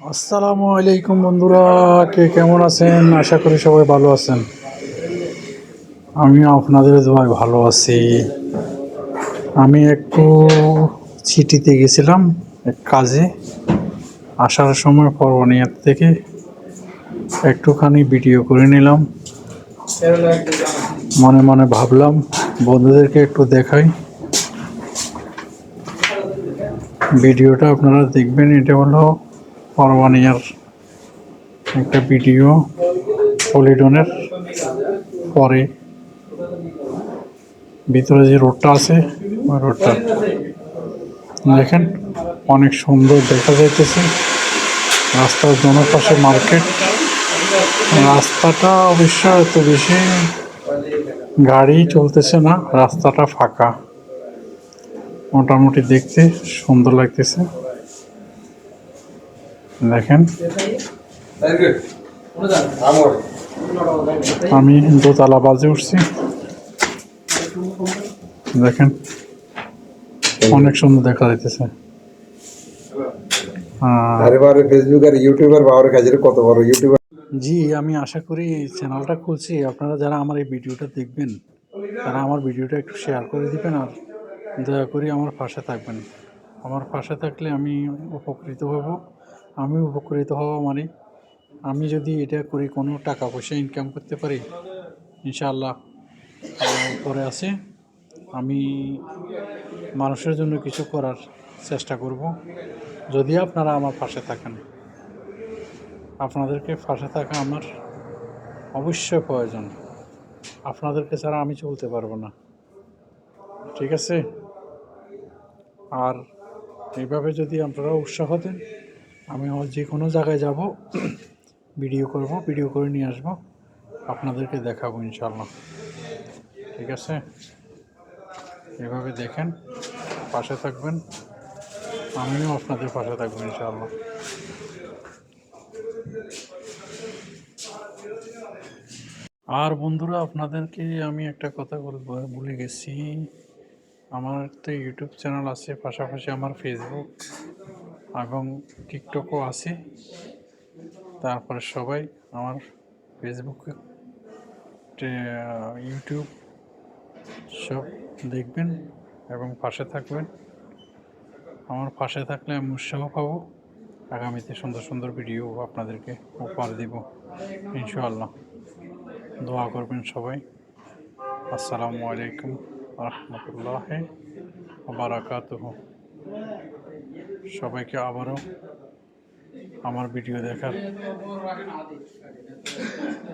আসসালামু আলাইকুম বন্ধুরা, কে কেমন আছেন? আশা করি সবাই ভালো আছেন। আমি আপনাদের সবাই ভালো আছি। আমি একটু সিটিতে গেছিলাম এক কাজে। আসার সময় পরবানিয়ার থেকে একটুখানি ভিডিও করে নিলাম। মনে মনে ভাবলাম, বন্ধুদেরকে একটু দেখাই। ভিডিওটা আপনারা দেখবেন, এটা হলো পরবানিয়ার একটা ভিডিও পলিডনের পরে ভিতরে যে রোডটা আছে, ওই রোডটা। দেখেন, অনেক সুন্দর দেখা যাইতেছে। রাস্তার দোনো পাশে মার্কেট। রাস্তাটা অবশ্য এত বেশি গাড়ি চলতেছে না, রাস্তাটা ফাঁকা। মোটামুটি দেখতে সুন্দর লাগতেছে। দেখেন। আমি দোতলা বাজে উঠছি। দেখেন অনেক সুন্দর দেখা যাইতেছে। আহ, আরে বারে ফেসবুক আর ইউটিউবার বাবার কাছে কত বড় ইউটিউবার জি আমি আশা করি চ্যানেলটা খুলছি। আপনারা যারা আমার এই ভিডিওটা দেখবেন তারা আমার ভিডিওটা একটু শেয়ার করে দিবেন আর দয়া করে আমার পাশে থাকবেন। আমার পাশে থাকলে আমি উপকৃত হব। আমি উপকৃত হওয়া মানে আমি যদি এটা করি, কোনো টাকা পয়সা ইনকাম করতে পারি, ইনশাআল্লাহ উপরে আছে। আমি মানুষের জন্য কিছু করার চেষ্টা করব। যদি আপনারা আমার পাশে থাকেন, আপনাদেরকে পাশে থাকা আমার অবশ্যই প্রয়োজন। আপনাদেরকে ছাড়া আমি চলতে পারব না। ঠিক আছে? আর এইভাবে যদি আপনারা উৎসাহ দেন আমি যে কোনো জায়গায় যাব, ভিডিও করব, ভিডিও করে নিয়ে আসব, আপনাদেরকে দেখাবো ইনশাল্লাহ ঠিক আছে? এভাবে দেখেন, পাশে থাকবেন, আমিও আপনাদের পাশে থাকব ইনশাল্লাহ আর বন্ধুরা, আপনাদেরকে আমি একটা কথা বলব ভুলে গেছি। আমার তো ইউটিউব চ্যানেল আছে, পাশাপাশি আমার ফেসবুক এবং টিকটকও আছে। তারপরে সবাই আমার ফেসবুক ইউটিউব সব দেখবেন এবং পাশে থাকবেন। আমার পাশে থাকলে আমি উৎসাহ পাবো। আগামীতে সুন্দর সুন্দর ভিডিও আপনাদেরকে উপহার দিব, ইনশাআল্লাহ। দোয়া করবেন সবাই। আসসালামু আলাইকুম রহমতুল্লাহ বারাকাতুহ। সবাইকে আবারও আমার ভিডিও দেখার।